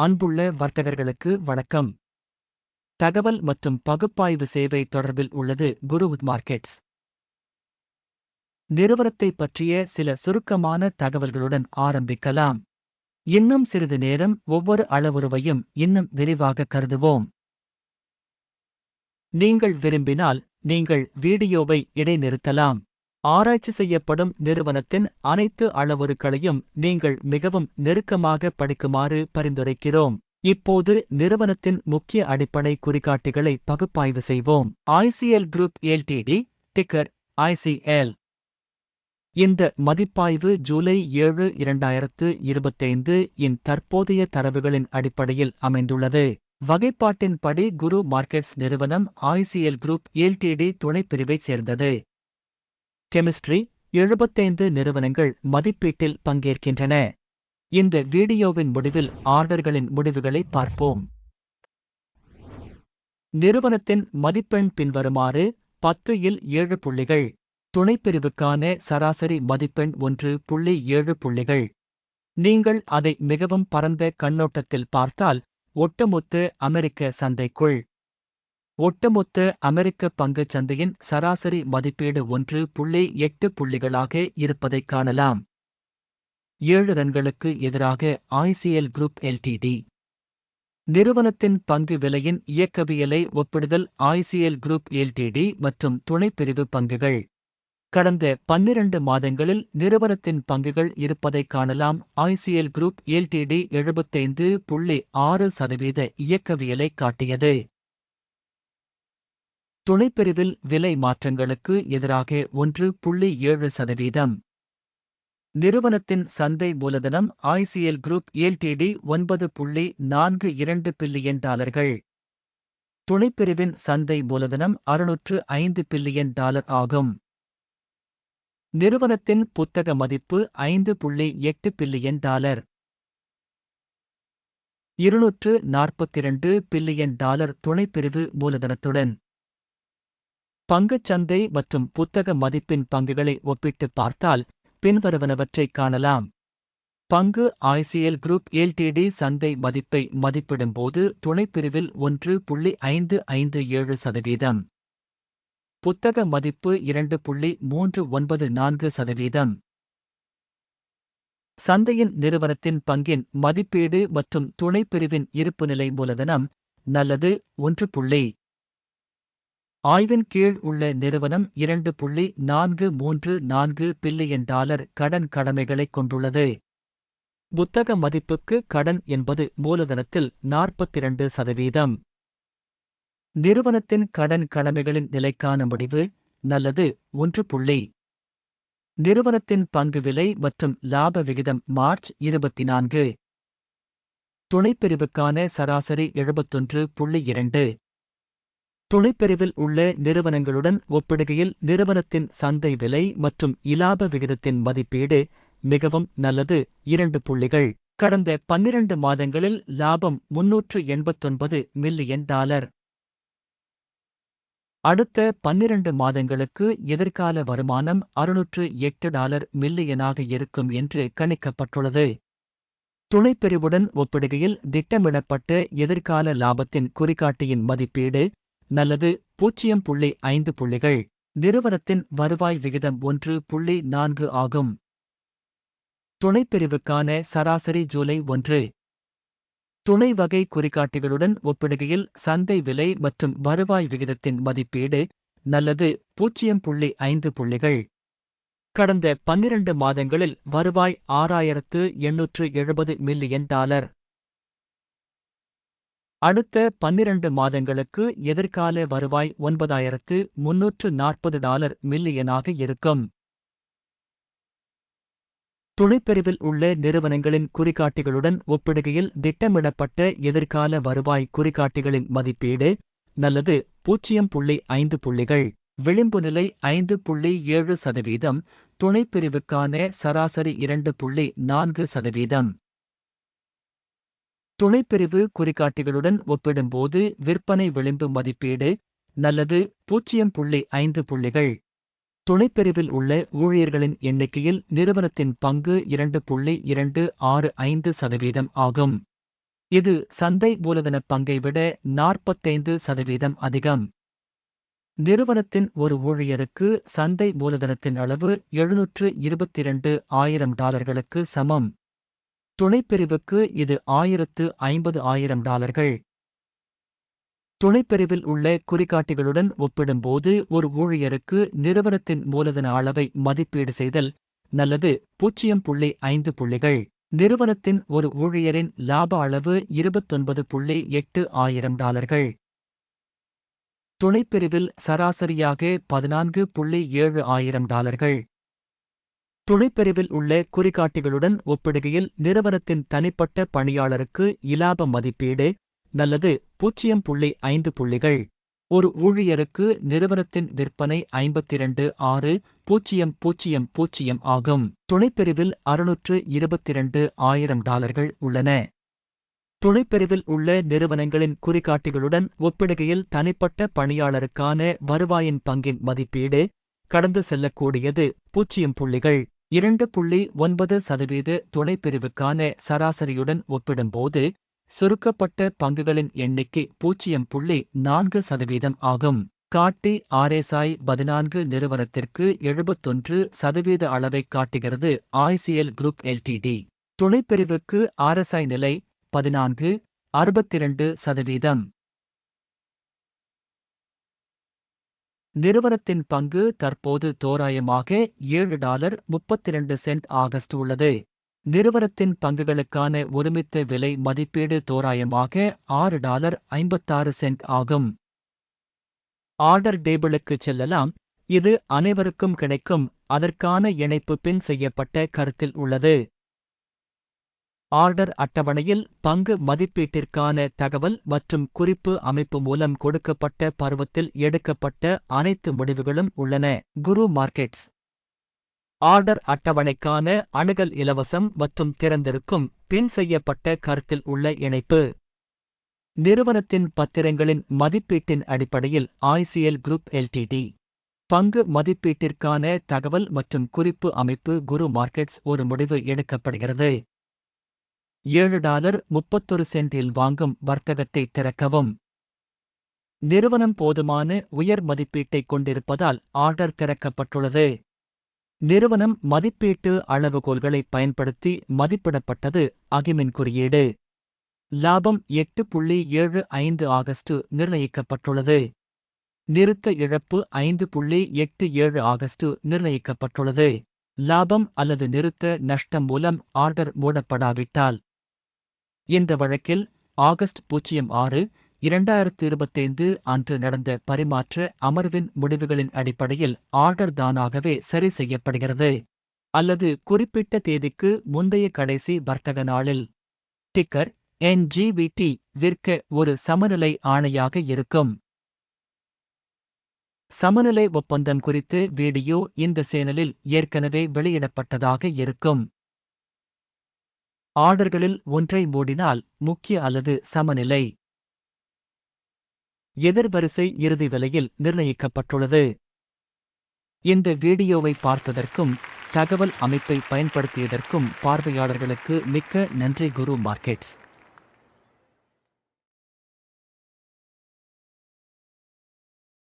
அன்புள்ள வர்த்தகர்களுக்கு வணக்கம். தகவல் மற்றும் பகுப்பாய்வு சேவை தொடர்பில் உள்ளது குருவுத் மார்க்கெட்ஸ். நிறுவனத்தை பற்றிய சில சுருக்கமான தகவல்களுடன் ஆரம்பிக்கலாம். இன்னும் சிறிது நேரம் ஒவ்வொரு அளவுருவையும் இன்னும் விரிவாக கருதுவோம். நீங்கள் விரும்பினால் நீங்கள் வீடியோவை இடைநிறுத்தலாம். ஆராய்ச்சி செய்யப்படும் நிறுவனத்தின் அனைத்து அளவுருக்களையும் நீங்கள் மிகவும் நெருக்கமாக படிக்குமாறு பரிந்துரைக்கிறோம். இப்போது நிறுவனத்தின் முக்கிய அடிப்படை குறிகாட்டிகளை பகுப்பாய்வு செய்வோம். ICL group LTD ticker ICL இந்த மதிப்பாய்வு ஜூலை ஏழு இரண்டாயிரத்து இருபத்தைந்து இன் தற்போதைய தரவுகளின் அடிப்படையில் அமைந்துள்ளது. வகைப்பாட்டின்படி குரு மார்க்கெட்ஸ் நிறுவனம் ஐசிஎல் குரூப் எல்டிடி துணைப்பிரிவைச் சேர்ந்தது. கெமிஸ்ட்ரி எழுபத்தைந்து நிறுவனங்கள் மதிப்பீட்டில் பங்கேற்கின்றன. இந்த வீடியோவின் முடிவில் ஆர்டர்களின் முடிவுகளை பார்ப்போம். நிறுவனத்தின் மதிப்பெண் பின்வருமாறு பத்து இல் ஏழு புள்ளிகள். துணைப்பிரிவுக்கான சராசரி மதிப்பெண் ஒன்று புள்ளி ஏழு புள்ளிகள். நீங்கள் அதை மிகவும் பரந்த கண்ணோட்டத்தில் பார்த்தால் ஒட்டுமொத்த அமெரிக்க சந்தைக்குள் ஒட்டுமொத்த அமெரிக்க பங்குச் சந்தையின் சராசரி மதிப்பீடு ஒன்று புள்ளி எட்டு புள்ளிகளாக இருப்பதைக் காணலாம். ஏழு ரன்களுக்கு எதிராக ஐசிஎல் குரூப் எல்டிடி நிறுவனத்தின் பங்கு விலையின் இயக்கவியலை ஒப்பிடுதல் ஐசிஎல் குரூப் எல்டிடி மற்றும் துணைப்பிரிவு பங்குகள். கடந்த பன்னிரண்டு மாதங்களில் நிறுவனத்தின் பங்குகள் இருப்பதைக் காணலாம் ஐசிஎல் குரூப் எல்டிடி எழுபத்தைந்து புள்ளி ஆறு சதவீத இயக்கவியலை காட்டியது. துணைப்பிரிவில் விலை மாற்றங்களுக்கு எதிராக ஒன்று புள்ளி ஏழு சதவீதம். நிறுவனத்தின் சந்தை மூலதனம் ஐசிஎல் குரூப் எல்டிடி ஒன்பது புள்ளி நான்கு இரண்டு பில்லியன் டாலர்கள். துணைப்பிரிவின் சந்தை மூலதனம் அறுநூற்று ஐந்து பில்லியன் டாலர் ஆகும். நிறுவனத்தின் புத்தக மதிப்பு ஐந்து புள்ளி எட்டு பில்லியன் டாலர். இருநூற்று நாற்பத்திரண்டு பில்லியன் டாலர் துணைப்பிரிவு மூலதனத்துடன். பங்குச்சந்தை மற்றும் புத்தக மதிப்பின் பங்குகளை ஒப்பிட்டு பார்த்தால் பின்வருவனவற்றைக் காணலாம். பங்கு ஐசிஎல் குரூப் எல்டிடி சந்தை மதிப்பை மதிப்பிடும்போது துணைப்பிரிவில் ஒன்று புள்ளி ஐந்து ஐந்து ஏழு சதவீதம். புத்தக மதிப்பு இரண்டு புள்ளி மூன்று ஒன்பது நான்கு சதவீதம். சந்தையின் நிறுவனத்தின் பங்கின் மதிப்பீடு மற்றும் துணைப்பிரிவின் இருப்புநிலை மூலதனம் நல்லது ஒன்று புள்ளி ஆய்வின் கீழ் உள்ள நிறுவனம் இரண்டு புள்ளி நான்கு மூன்று நான்கு பில்லியன் டாலர் கடன் கடமைகளைக் கொண்டுள்ளது. புத்தக மதிப்புக்கு கடன் என்பது மூலதனத்தில் நாற்பத்திரண்டு சதவீதம். நிறுவனத்தின் கடன் கடமைகளின் நிலைக்கான முடிவு நல்லது ஒன்று புள்ளி. நிறுவனத்தின் பங்கு விலை மற்றும் லாப விகிதம் மார்ச் இருபத்தி நான்கு துணைப்பிரிவுக்கான சராசரி எழுபத்தொன்று புள்ளி இரண்டு. துணைப்பிரிவில் உள்ள நிறுவனங்களுடன் ஒப்பிடுகையில் நிறுவனத்தின் சந்தை விலை மற்றும் இலாப விகிதத்தின் மதிப்பீடு மிகவும் நல்லது. இரண்டு புள்ளிகள். கடந்த பன்னிரண்டு மாதங்களில் லாபம் முன்னூற்று எண்பத்தொன்பது மில்லியன் டாலர். அடுத்த பன்னிரண்டு மாதங்களுக்கு எதிர்கால வருமானம் அறுநூற்று எட்டு டாலர் மில்லியனாக இருக்கும் என்று கணிக்கப்பட்டுள்ளது. துணைப்பிரிவுடன் ஒப்பிடுகையில் திட்டமிடப்பட்ட எதிர்கால லாபத்தின் குறிகாட்டியின் மதிப்பீடு நல்லது. பூஜ்ஜியம் புள்ளி ஐந்து புள்ளிகள். நிறுவனத்தின் வருவாய் விகிதம் ஒன்று புள்ளி நான்கு ஆகும். துணைப்பிரிவுக்கான சராசரி ஜூலை ஒன்று. துணை வகை குறிகாட்டிகளுடன் ஒப்பிடுகையில் சந்தை விலை மற்றும் வருவாய் விகிதத்தின் மதிப்பீடு நல்லது. பூஜ்ஜியம் புள்ளி ஐந்து புள்ளிகள். கடந்த பன்னிரண்டு மாதங்களில் வருவாய் ஆறாயிரத்து எண்ணூற்று எழுபது மில்லியன் டாலர். அடுத்த பன்னிரண்டு மாதங்களுக்கு எதிர்கால வருவாய் ஒன்பதாயிரத்து முன்னூற்று நாற்பது டாலர் மில்லியனாக இருக்கும். துணைப்பிரிவில் உள்ள நிறுவனங்களின் குறிகாட்டிகளுடன் ஒப்பிடுகையில் திட்டமிடப்பட்ட எதிர்கால வருவாய் குறிகாட்டிகளின் மதிப்பீடு நல்லது பூஜ்ஜியம் புள்ளி ஐந்து புள்ளிகள் விளிம்பு நிலை ஐந்து புள்ளி ஏழு சதவீதம் துணைப்பிரிவுக்கான சராசரி இரண்டு புள்ளி நான்கு சதவீதம். துணைப்பிரிவு குறிகாட்டிகளுடன் ஒப்பிடும்போது விற்பனை விளிம்பு மதிப்பீடு நல்லது பூஜ்ஜியம் புள்ளி ஐந்து புள்ளிகள். துணைப்பிரிவில் உள்ள ஊழியர்களின் எண்ணிக்கையில் நிறுவனத்தின் பங்கு இரண்டு புள்ளி இரண்டு ஆறு ஐந்து சதவீதம் ஆகும். இது சந்தை மூலதன பங்கை விட நாற்பத்தைந்து சதவீதம் அதிகம். நிறுவனத்தின் ஒரு ஊழியருக்கு சந்தை மூலதனத்தின் அளவு எழுநூற்று இருபத்திரண்டு ஆயிரம் டாலர்களுக்கு சமம். துணைப்பிரிவுக்கு இது ஆயிரத்து ஐம்பது ஆயிரம் டாலர்கள். துணைப்பிரிவில் உள்ள குறிகாட்டிகளுடன் ஒப்பிடும்போது ஒரு ஊழியருக்கு நிறுவனத்தின் மூலதன அளவை மதிப்பீடு செய்தல் நல்லது. பூஜ்ஜியம் புள்ளி ஐந்து புள்ளிகள். நிறுவனத்தின் ஒரு ஊழியரின் லாப அளவு இருபத்தொன்பது புள்ளி எட்டு ஆயிரம் டாலர்கள். துணைப்பிரிவில் சராசரியாக பதினான்கு புள்ளி ஏழு ஆயிரம் டாலர்கள். துணைப்பிரிவில் உள்ள குறிகாட்டிகளுடன் ஒப்பிடுகையில் நிறுவனத்தின் தனிப்பட்ட பணியாளருக்கு இலாப மதிப்பீடு நல்லது பூஜ்ஜியம் புள்ளி ஐந்து புள்ளிகள். ஒரு ஊழியருக்கு நிறுவனத்தின் விற்பனை ஐம்பத்திரண்டு ஆறு பூஜ்ஜியம் பூஜ்ஜியம் பூஜ்ஜியம் ஆகும். துணைப்பிரிவில் அறுநூற்று இருபத்திரண்டு ஆயிரம் டாலர்கள் உள்ளன. துணைப்பிரிவில் உள்ள நிறுவனங்களின் குறிகாட்டிகளுடன் ஒப்பிடுகையில் தனிப்பட்ட பணியாளருக்கான வருவாயின் பங்கின் மதிப்பீடு கடந்து செல்லக்கூடியது பூஜ்ஜியம் புள்ளிகள். இரண்டு புள்ளி ஒன்பது சதவீத துணைப்பிரிவுக்கான சராசரியுடன் ஒப்பிடும்போது சுருக்கப்பட்ட பங்குகளின் எண்ணிக்கை பூஜ்ஜியம் புள்ளி நான்கு சதவீதம் ஆகும். காட்டி ஆர்எஸ்ஐ பதினான்கு நிறுவனத்திற்கு எழுபத்தொன்று சதவீத அளவை காட்டுகிறது ஐசிஎல் குரூப் எல்டிடி. துணைப்பிரிவுக்கு ஆர்எஸ்ஐ நிலை பதினான்கு அறுபத்திரண்டு சதவீதம். நிறுவனத்தின் பங்கு தற்போது தோராயமாக ஏழு டாலர் முப்பத்திரண்டு சென்ட் ஆகஸ்ட் உள்ளது. நிறுவனத்தின் பங்குகளுக்கான ஒருமித்த விலை மதிப்பீடு தோராயமாக ஆறு டாலர் ஐம்பத்தாறு சென்ட் ஆகும். ஆர்டர் டேபிளுக்கு செல்லலாம். இது அனைவருக்கும் கிடைக்கும். அதற்கான இணைப்பு பின் செய்யப்பட்ட கருத்தில் உள்ளது. ஆர்டர் அட்டவணையில் பங்கு மதிப்பீட்டிற்கான தகவல் மற்றும் குறிப்பு அமைப்பு மூலம் கொடுக்கப்பட்ட பருவத்தில் எடுக்கப்பட்ட அனைத்து முடிவுகளும் உள்ளன. குரு மார்க்கெட்ஸ். ஆர்டர் அட்டவணைக்கான அணுகல் இலவசம் மற்றும் திறந்திருக்கும் பின் செய்யப்பட்ட கருத்தில் உள்ள இணைப்பு. நிறுவனத்தின் பத்திரங்களின் மதிப்பீட்டின் அடிப்படையில் ஐசிஎல் குரூப் எல்டிடி பங்கு மதிப்பீட்டிற்கான தகவல் மற்றும் குறிப்பு அமைப்பு குரு மார்க்கெட்ஸ் ஒரு முடிவு எடுக்கப்படுகிறது. ஏழு டாலர் முப்பத்தொரு சென்டில் வாங்கும் வர்த்தகத்தை திறக்கவும். நிறுவனம் போதுமான உயர் மதிப்பீட்டை கொண்டிருப்பதால் ஆர்டர் திறக்கப்பட்டுள்ளது. நிறுவனம் மதிப்பீட்டு அளவுகோல்களை பயன்படுத்தி மதிப்பிடப்பட்டது அகிமின் குறியீடு. லாபம் எட்டு புள்ளி ஏழு ஐந்து ஆகஸ்ட் நிர்ணயிக்கப்பட்டுள்ளது. நிறுத்த இழப்பு ஐந்து புள்ளி எட்டு ஏழு ஆகஸ்ட் நிர்ணயிக்கப்பட்டுள்ளது. லாபம் அல்லது நிறுத்த நஷ்டம் மூலம் ஆர்டர் மூடப்படாவிட்டால் இந்த வழக்கில் ஆகஸ்ட் பூஜ்ஜியம் ஆறு இரண்டாயிரத்து இருபத்தைந்து அன்று நடந்த பரிமாற்ற அமர்வின் முடிவுகளின் அடிப்படையில் ஆர்டர் தானாகவே சரி செய்யப்படுகிறது. அல்லது குறிப்பிட்ட தேதிக்கு முந்தைய கடைசி வர்த்தக நாளில். டிக்கர் என்ஜிவிடி விற்க ஒரு சமநிலை ஆணையாக இருக்கும். சமநிலை ஒப்பந்தம் குறித்து வீடியோ இந்த சேனலில் ஏற்கனவே வெளியிடப்பட்டதாக இருக்கும். ஆர்டர்களில் ஒன்றை மூடினால் முக்கிய அல்லது சமநிலை. எதிர்வரிசை இறுதி விலையில் நிர்ணயிக்கப்பட்டுள்ளது. இந்த வீடியோவை பார்த்ததற்கும் தகவல் அமைப்பை பயன்படுத்தியதற்கும் பார்வையாளர்களுக்கு மிக்க நன்றி குரு மார்க்கெட்ஸ்.